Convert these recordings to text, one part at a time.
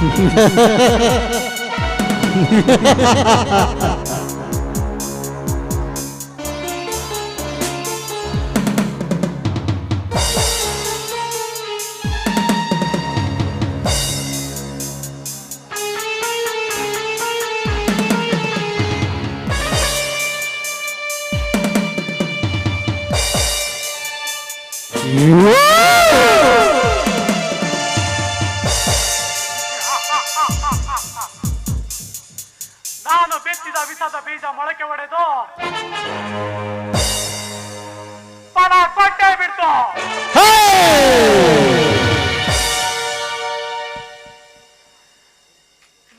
ನಾನು ಬಿತ್ತಿದ ವಿಷದ ಬೀಜ ಮೊಳಕೆ ಒಡೆದು ಫಲ ಕೊಟ್ಟೆ ಬಿಡ್ತು.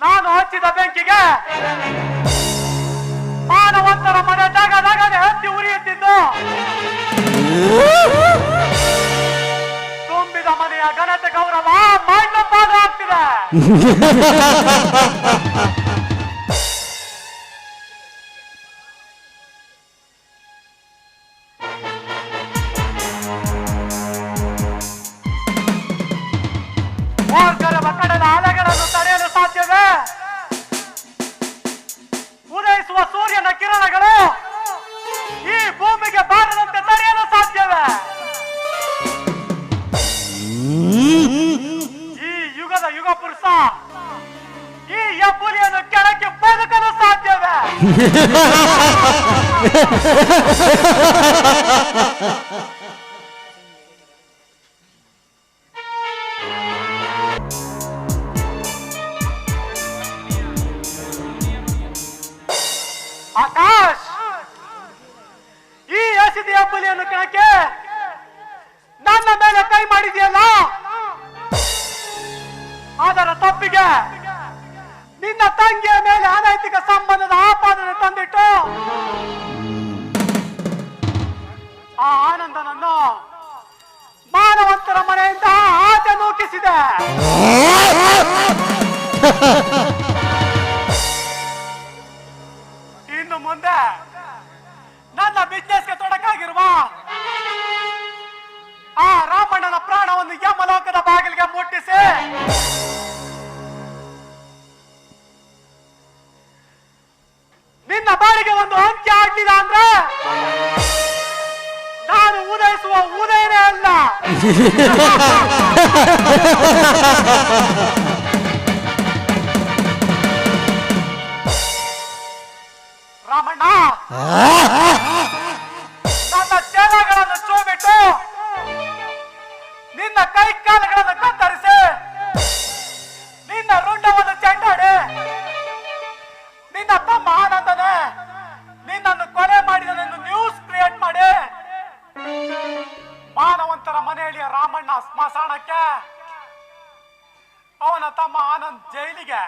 ನಾನು ಹಚ್ಚಿದ ಬೆಂಕಿಗೆ ಮಾನವಂತರ ಮನೆ ಜಾಗ ದಗನೆ ಹತ್ತಿ ಉರಿಯುತ್ತಿದ್ದು. ತುಂಬಿದ ಮನೆಯ ಘನತೆ ಗೌರವ ಮಣ್ಣು ಆಗ್ತಿದೆ. ಕಿರಣಗಳು ಈ ಭೂಮಿಗೆ ಬಾರದಂತೆ ತಡೆಯಲು ಸಾಧ್ಯವೇ? ಈ ಯುಗದ ಯುಗ ಪುರುಷ, ಈ ಹೆಬ್ಬುಲಿಯನ್ನು ಕೆಳಕ್ಕೆ ಬದುಕಲು ಸಾಧ್ಯವೇ? ಆಕಾಶ್! ಈ ಎಸಿದ ಬುಲಿಯನ್ನು ಕೆಳಕ್ಕೆ ನನ್ನ ಮೇಲೆ ಕೈ ಮಾಡಿದೆಯಲ್ಲ? ಅದರ ತಪ್ಪಿಗೆ ನಿನ್ನ ತಂಗಿಯ ಮೇಲೆ ಅನೈತಿಕ ಸಂಬಂಧದ ಆಪಾದನೆ ತಂದಿಟ್ಟು ಮುಟ್ಟಿಸಿ ನಿನ್ನ ಬಾಳಿಗೆ ಒಂದು ಅಂತ್ಯ ಆಗ್ಲಿಲ್ಲ ಅಂದ್ರೆ ನಾನು ಉದಯಿಸುವ ಉದಯನೇ ಅಲ್ಲ. ರಾಮಣ್ಣ. ಮನೆಯಲ್ಲಿಯ ರಾಮಣ್ಣ ಸ್ಮಶಾನಕ್ಕೆ? ಅವನ ತಮ್ಮ ಆನಂದ್ ಜೈಲಿಗೆ.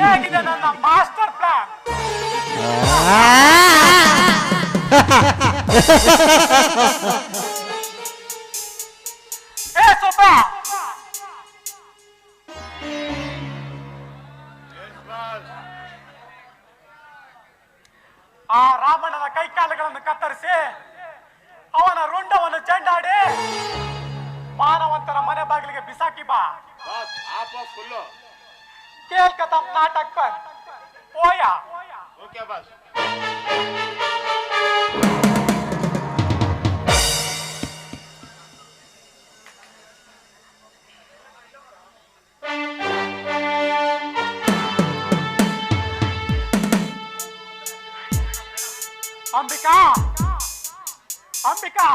ಹೇಗಿದೆ ನನ್ನ ಮಾಸ್ಟರ್ ಪ್ಲಾನ್? ಏ ಆ ರಾಮಣ್ಣನ ಕೈಕಾಲುಗಳನ್ನು ಕತ್ತರಿಸಿ ಅವನ ರುಂಡವನ್ನು ಚೆಂಡಾಡಿ ಮಾನವಂತರ ಮನೆ ಬಾಗಿಲಿಗೆ ಬಿಸಾಕಿ ಬಾ. ಬಾಸ್ ಆಫ್ ಆಫ್ ಫುಲ್ಲು ಕೇಳ್ಕತ ನಾಟಕ ಪರ್ ಓಯ ಓಕೆ ಬಾಸ್ ಅಂಬಿಕಾ. ಅಂಬಿಕಾ